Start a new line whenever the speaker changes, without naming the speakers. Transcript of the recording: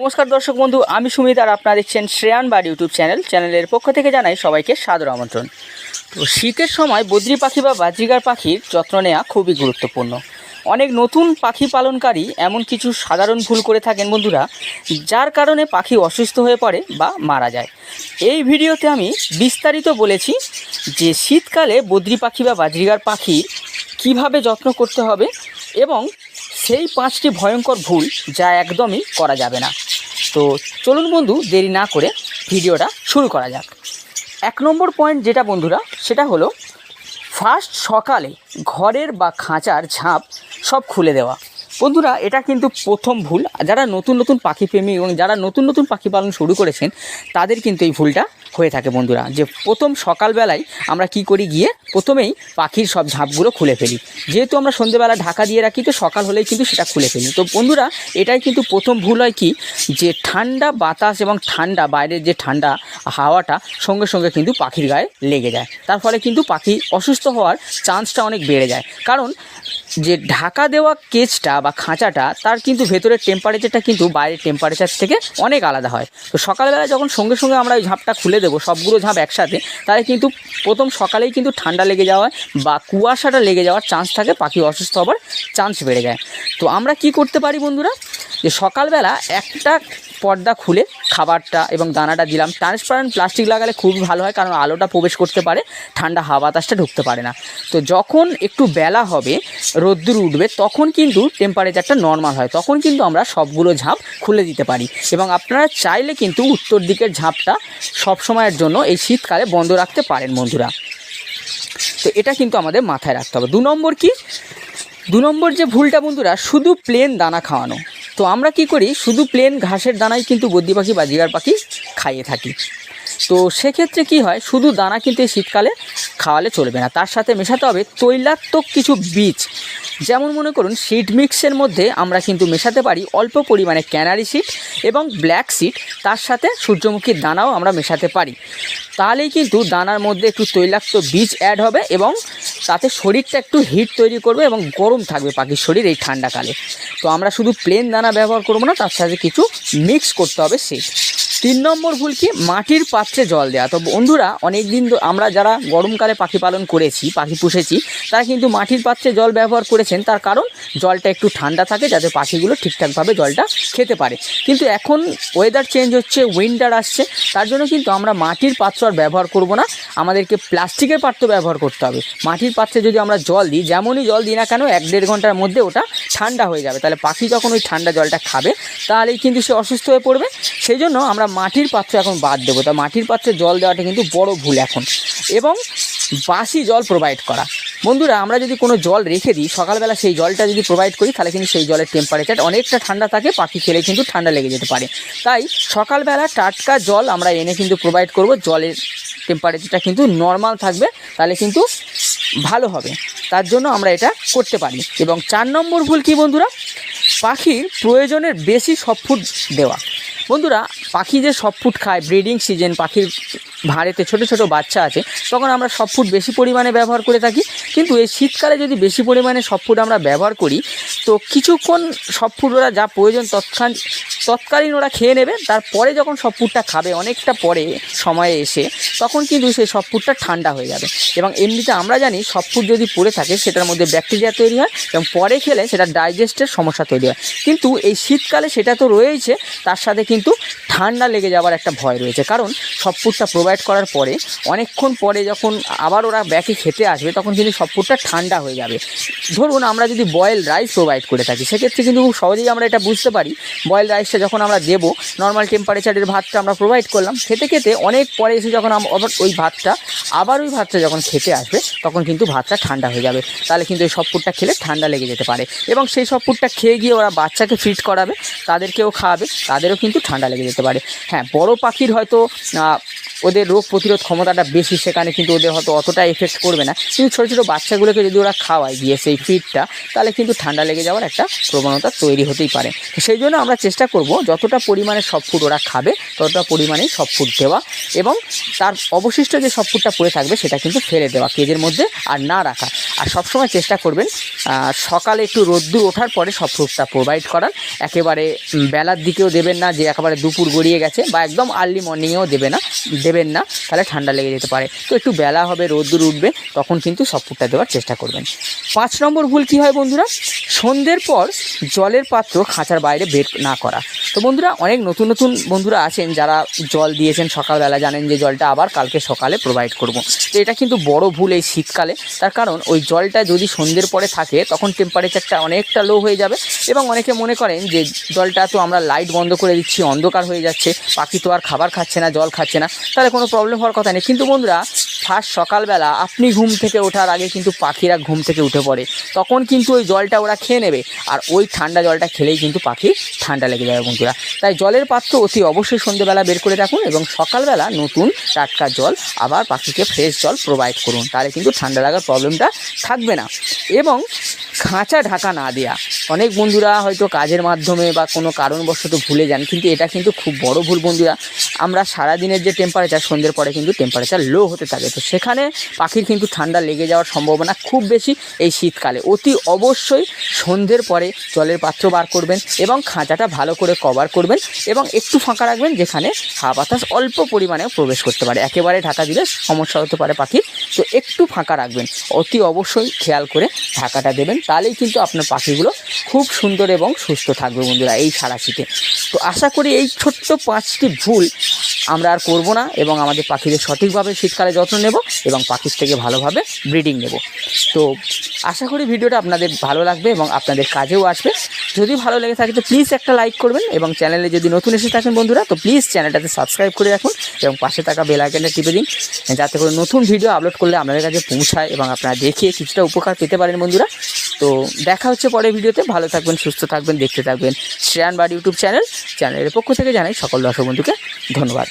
নমস্কার দর্শক বন্ধু, আমি সুমিত আর আপনারা দেখছেন শ্রেয়ান বার ইউটিউব চ্যানেল। চ্যানেলের পক্ষ থেকে জানাই সবাইকে সাদর আমন্ত্রণ। তো শীতের সময় বদ্রি পাখি বা বাজরিগার পাখির যত্ন নেওয়া খুবই গুরুত্বপূর্ণ। অনেক নতুন পাখি পালনকারী এমন কিছু সাধারণ ভুল করে থাকেন বন্ধুরা, যার কারণে পাখি অসুস্থ হয়ে পড়ে বা মারা যায়। এই ভিডিওতে আমি বিস্তারিত বলেছি যে শীতকালে বদ্রি পাখি বা বাজরিগার পাখি কীভাবে যত্ন করতে হবে এবং সেই পাঁচটি ভয়ঙ্কর ভুল যা একদমই করা যাবে না। তো চলুন বন্ধু, দেরি না করে ভিডিওটা শুরু করা যাক। এক নম্বর পয়েন্ট যেটা বন্ধুরা, সেটা হলো ফার্স্ট সকালে ঘরের বা খাঁচার ঝাঁপ সব খুলে দেওয়া। বন্ধুরা, এটা কিন্তু প্রথম ভুল। যারা নতুন নতুন পাখি প্রেমী এবং যারা নতুন নতুন পাখি পালন শুরু করেছেন, তাদের কিন্তু এই ভুলটা হয়ে থাকে বন্ধুরা। যে প্রথম সকালবেলায় আমরা কি করি গিয়ে, প্রথমেই পাখির সব ঝাঁপগুলো খুলে ফেলি। যেহেতু আমরা সন্ধেবেলা ঢাকা দিয়ে রাখি, তো সকাল হলেই কিন্তু সেটা খুলে ফেলি। তো বন্ধুরা, এটাই কিন্তু প্রথম ভুল হয় কি? যে ঠান্ডা বাতাস এবং ঠান্ডা, বাইরের যে ঠান্ডা হাওয়াটা, সঙ্গে সঙ্গে কিন্তু পাখির গায়ে লেগে যায়। তার ফলে কিন্তু পাখি অসুস্থ হওয়ার চান্সটা অনেক বেড়ে যায়। কারণ যে ঢাকা দেওয়া কেচটা বা খাঁচাটা, তার কিন্তু ভেতরের টেম্পারেচারটা কিন্তু বাইরের টেম্পারেচার থেকে অনেক আলাদা হয়। তো সকালবেলা যখন সঙ্গে সঙ্গে আমরা ওই ঝাঁপটা খুলে দেবো, সবগুলো ঝাঁপ একসাথে। তাহলে কিন্তু প্রথম সকালেই কিন্তু ঠান্ডা লেগে যাওয়া বা কুয়াশাটা লেগে যাওয়ার চান্স থাকে, পাখি অসুস্থ হবার চান্স বেড়ে যায়। তো আমরা কি করতে পারি বন্ধুরা? যে সকালবেলা একটা পর্দা খুলে খাবারটা এবং দানাটা দিলাম। ট্রান্সপারেন্ট প্লাস্টিক লাগালে খুবই ভালো হয় কারণ আলোটা প্রবেশ করতে পারে, ঠান্ডা হাওয়া বাতাসটা ঢুকতে পারে না। তো যখন একটু বেলা হবে, রোদ্দুর উঠবে, তখন কিন্তু টেম্পারেচারটা নর্মাল হয়। তখন কিন্তু আমরা সবগুলো ঝাঁপ খুলে দিতে পারি। এবং আপনারা চাইলে কিন্তু উত্তর দিকের ঝাঁপটা সব সময়ের জন্য এই শীতকালে বন্ধ রাখতে পারেন বন্ধুরা। তো এটা কিন্তু আমাদের মাথায় রাখতে হবে। দু নম্বর কি? দু নম্বর যে ভুলটা বন্ধুরা, শুধু প্লেন দানা খাওয়ানো। তো আমরা কি করি? শুধু প্লেন ঘাসের দানাই কিন্তু বদ্যি পাখি বা জিগার পাখি খাইয়ে থাকি। তো সেক্ষেত্রে কি হয়? শুধু দানা কিন্তু এই শীতকালে খাওয়ালে চলবে না। তার সাথে মেশাতে হবে তৈলাক্তক কিছু বীজ। যেমন মনে করুন সিড মিক্সের মধ্যে আমরা কিন্তু মেশাতে পারি অল্প পরিমাণে ক্যানারি সিড এবং ব্ল্যাক সিড তার সাথে সূর্যমুখীর দানাও আমরা মেশাতে পারি। তাহলেই কিন্তু দানার মধ্যে একটু তৈলাক্ত বীজ অ্যাড হবে এবং তাতে শরীরটা একটু হিট তৈরি করবে এবং গরম থাকবে পাখির শরীর এই ঠান্ডাকালে। তো আমরা শুধু প্লেন দানা ব্যবহার করব না, তার সাথে কিছু মিক্স করতে হবে সিড তিন নম্বর ভুল কি? মাটির পাত্রে জল দেওয়া তো বন্ধুরা অনেক দিন আমরা যারা গরমকালে পাখি পালন করেছি, পাখি পুষেছি, তারা কিন্তু মাটির পাত্রে জল ব্যবহার করেছেন। তার কারণ, জলটা একটু ঠান্ডা থাকে যাতে পাখিগুলো ঠিকঠাকভাবে জলটা খেতে পারে। কিন্তু এখন ওয়েদার চেঞ্জ হচ্ছে উইন্টার আসছে, তার জন্য কিন্তু আমরা মাটির পাত্র আর ব্যবহার করব না। আমাদেরকে প্লাস্টিকের পাত্র ব্যবহার করতে হবে। মাটির পাত্রে যদি আমরা জল দিই, যেমনই জল দিই না কেন, এক দেড় ঘণ্টার মধ্যে ওটা ঠান্ডা হয়ে যাবে। তাহলে পাখি যখন ওই ঠান্ডা জলটা খাবে, তাহলেই কিন্তু সে অসুস্থ হয়ে পড়বে। সেই জন্য আমরা মাটির পাত্র এখন বাদ দেবো। তা মাটির পাত্রে জল দেওয়াটা কিন্তু বড় ভুল এখন। এবং বাসি জল প্রোভাইড করা। বন্ধুরা, আমরা যদি কোনো জল রেখে দিই, সকালবেলা সেই জলটা যদি প্রোভাইড করি, তাহলে কিন্তু সেই জলের টেম্পারেচার অনেকটা ঠান্ডা থাকে, পাখি খেলে কিন্তু ঠান্ডা লেগে যেতে পারে। তাই সকালবেলা টাটকা জল আমরা এনে কিন্তু প্রোভাইড করব, জলের টেম্পারেচারটা কিন্তু নর্মাল থাকবে, তাহলে কিন্তু ভালো হবে। তার জন্য আমরা এটা করতে পারি। এবং চার নম্বর ভুল কি বন্ধুরা? পাখির প্রয়োজনের বেশি সব ফুড দেওয়া। বন্ধুরা পাখি যে সব ফুট খায় ব্রিডিং সিজন পাখির ভাঁড়েতে ছোট ছোট বাচ্চা আছে, তখন আমরা সব ফুট বেশি পরিমাণে ব্যবহার করে থাকি। কিন্তু এই শীতকালে যদি বেশি পরিমাণে সব ফুড আমরা ব্যবহার করি তো কিছুক্ষণ সব ফুড ওরা যা প্রয়োজন তৎক্ষণ তৎকালীন ওরা খেয়ে নেবে, তারপরে যখন সব ফুডটা খাবে, অনেকটা পরে সময়ে এসে, তখন কিন্তু সেই সব ফুডটা ঠান্ডা হয়ে যাবে। এবং এমনিতে আমরা জানি সব ফুড যদি পড়ে থাকে, সেটার মধ্যে ব্যাকটেরিয়া তৈরি হয়, এবং পরে খেলে সেটা ডাইজেস্টের সমস্যা তৈরি হয়। কিন্তু এই শীতকালে সেটা তো রয়েইছে, তার সাথে কিন্তু ঠান্ডা লেগে যাওয়ার একটা ভয় রয়েছে। কারণ সব ফুডটা প্রোভাইড করার পরে, অনেকক্ষণ পরে যখন আবার ওরা ব্যাকে খেতে আসবে, তখন কিন্তু সব ফুডটা ঠান্ডা হয়ে যাবে। ধরুন আমরা যদি বয়েল রাইস প্রোভাইড করে থাকি। সেক্ষেত্রে কিন্তু খুব সহজেই আমরা এটা বুঝতে পারি। বয়েল রাইসটা যখন আমরা দেবো নর্মাল টেম্পারেচারের ভাতটা আমরা প্রোভাইড করলাম, খেতে খেতে অনেক পরে এসে যখন ওই ভাতটা, আবার ওই ভাতটা যখন খেতে আসবে, তখন কিন্তু ভাতটা ঠান্ডা হয়ে যাবে। তাহলে কিন্তু এই সব ফুডটা খেলে ঠান্ডা লেগে যেতে পারে। এবং সেই সব ফুডটা খেয়ে গিয়ে ওরা বাচ্চাকে ফিট করাবে, তাদেরকেও খাওয়াবে, তাদেরও কিন্তু ঠান্ডা লেগে যেতে পারে। হ্যাঁ বড় পাখির হয়তো ওদের রোগ প্রতিরোধ ক্ষমতাটা বেশি সেখানে, কিন্তু ওদের হয়তো অতটা এফেক্ট করবে না। কিন্তু ছোটো ছোটো বাচ্চাগুলোকে যদি ওরা খাওয়ায় গিয়ে সেই ফিডটা তাহলে কিন্তু ঠান্ডা লেগে যাওয়ার একটা প্রবণতা তৈরি হতেই পারে। সেই জন্য আমরা চেষ্টা করব যতটা পরিমাণে সব ফুড ওরা খাবে, ততটা পরিমাণেই সব ফুড দেওয়া। এবং তার অবশিষ্ট যে সব ফুডটা পড়ে থাকবে, সেটা কিন্তু ফেলে দেওয়া, কেজের মধ্যে আর না রাখা। আর সবসময় চেষ্টা করবেন সকালে একটু রোদ্দুর ওঠার পরে সব ফুডটা প্রোভাইড করার। একেবারে বেলার দিকেও দেবেন না, যে একেবারে দুপুর গড়িয়ে গেছে, বা একদম আর্লি মর্নিংয়েও দেবে না। দেবেন না, তাহলে ঠান্ডা লেগে যেতে পারে। তো একটু বেলা হবে, রোদ্দুর উঠবে, তখন কিন্তু সব ফুডটা দেওয়ার চেষ্টা করবেন। পাঁচ নম্বর ভুল কী হয় বন্ধুরা? সন্ধ্যের পর জলের পাত্র খাঁচার বাইরে বের না করা। তো বন্ধুরা, অনেক নতুন নতুন বন্ধুরা আছেন যারা জল দিয়েছেন সকালবেলা, জানেন যে জলটা আবার কালকে সকালে প্রোভাইড করব। তো এটা কিন্তু বড় ভুল এই শীতকালে। তার কারণ, ওই জলটা যদি সন্ধ্যের পরে থাকে, তখন টেম্পারেচারটা অনেকটা লো হয়ে যাবে এবং অনেকে মনে করেন যে জলটা তো আমরা লাইট বন্ধ করে দিচ্ছি, অন্ধকার হয়ে যাচ্ছে পাখি তো আর খাবার খাচ্ছে না, জল খাচ্ছে না। তাহলে কোনো প্রবলেম হওয়ার কথা নেই। কিন্তু বন্ধুরা, ফার্স্ট সকালবেলা আপনি ঘুম থেকে ওঠার আগে কিন্তু পাখিরা ঘুম থেকে উঠে পড়ে। তখন কিন্তু ওই জলটা ওরা খেয়ে নেবে। আর ওই ঠান্ডা জলটা খেলেই কিন্তু পাখি ঠান্ডা লেগে যাবে বন্ধুরা। তাই জলের পাত্র অতি অবশ্যই সন্ধ্যেবেলা বের করে রাখুন এবং সকালবেলা নতুন টাটকা জল, আবার পাখিকে ফ্রেশ জল প্রোভাইড করুন। তাহলে কিন্তু ঠান্ডা লাগার প্রবলেমটা থাকবে না। এবং খাঁচা ঢাকা না দেয়া অনেক বন্ধুরা হয়তো কাজের মাধ্যমে বা কোনো কারণবশত ভুলে যান, কিন্তু এটা কিন্তু খুব বড় ভুল বন্ধুরা। আমরা সারাদিনের যে টেম্পারেচার সন্ধ্যের পরে কিন্তু টেম্পারেচার লো হতে থাকে। তো সেখানে পাখির কিন্তু ঠান্ডা লেগে যাওয়ার সম্ভাবনা খুব বেশি এই শীতকালে। অতি অবশ্যই সন্ধ্যের পরে জলের পাত্র বার করবেন এবং খাঁচাটা ভালো করে কভার করবেন এবং একটু ফাঁকা রাখবেন যেখানে হাওয়া বাতাস অল্প পরিমাণে প্রবেশ করতে পারে। একেবারে ঢাকা দিলে সমস্যা হতে পারে পাখির। তো একটু ফাঁকা রাখবেন। অতি অবশ্যই খেয়াল করে ঢাকাটা দেবেন। তাহলেই কিন্তু আপনার পাখিগুলো খুব সুন্দর এবং সুস্থ থাকবে বন্ধুরা এই সারা শীতে তো আশা করি এই ছোট্ট পাঁচটি ভুল আমরা আর করব না এবং আমাদের পাখিদের সঠিকভাবে শীতকালে যত্ন নেব এবং পাখির থেকে ভালোভাবে ব্রিডিং নেব। তো আশা করি ভিডিওটা আপনাদের ভালো লাগবে এবং আপনাদের কাজেও আসবে। যদি ভালো লেগে থাকে তো প্লিজ একটা লাইক করবেন এবং চ্যানেলে যদি নতুন এসে থাকেন বন্ধুরা তো প্লিজ চ্যানেলটাতে সাবস্ক্রাইব করে রাখুন এবং পাশে থাকা বেল আইকনটা টিপে দিন যাতে করে নতুন ভিডিও আপলোড করলে আপনাদের কাছে পৌঁছায় এবং আপনারা দেখিয়ে কিছুটা উপকার পেতে পারেন বন্ধুরা। তো দেখা হচ্ছে পরে ভিডিওতে। ভালো থাকবেন, সুস্থ থাকবেন, দেখতে থাকবেন শ্রেয়ান বাড়ি ইউটিউব চ্যানেল। চ্যানেলের পক্ষ থেকে জানাই সকল দর্শক বন্ধুকে ধন্যবাদ।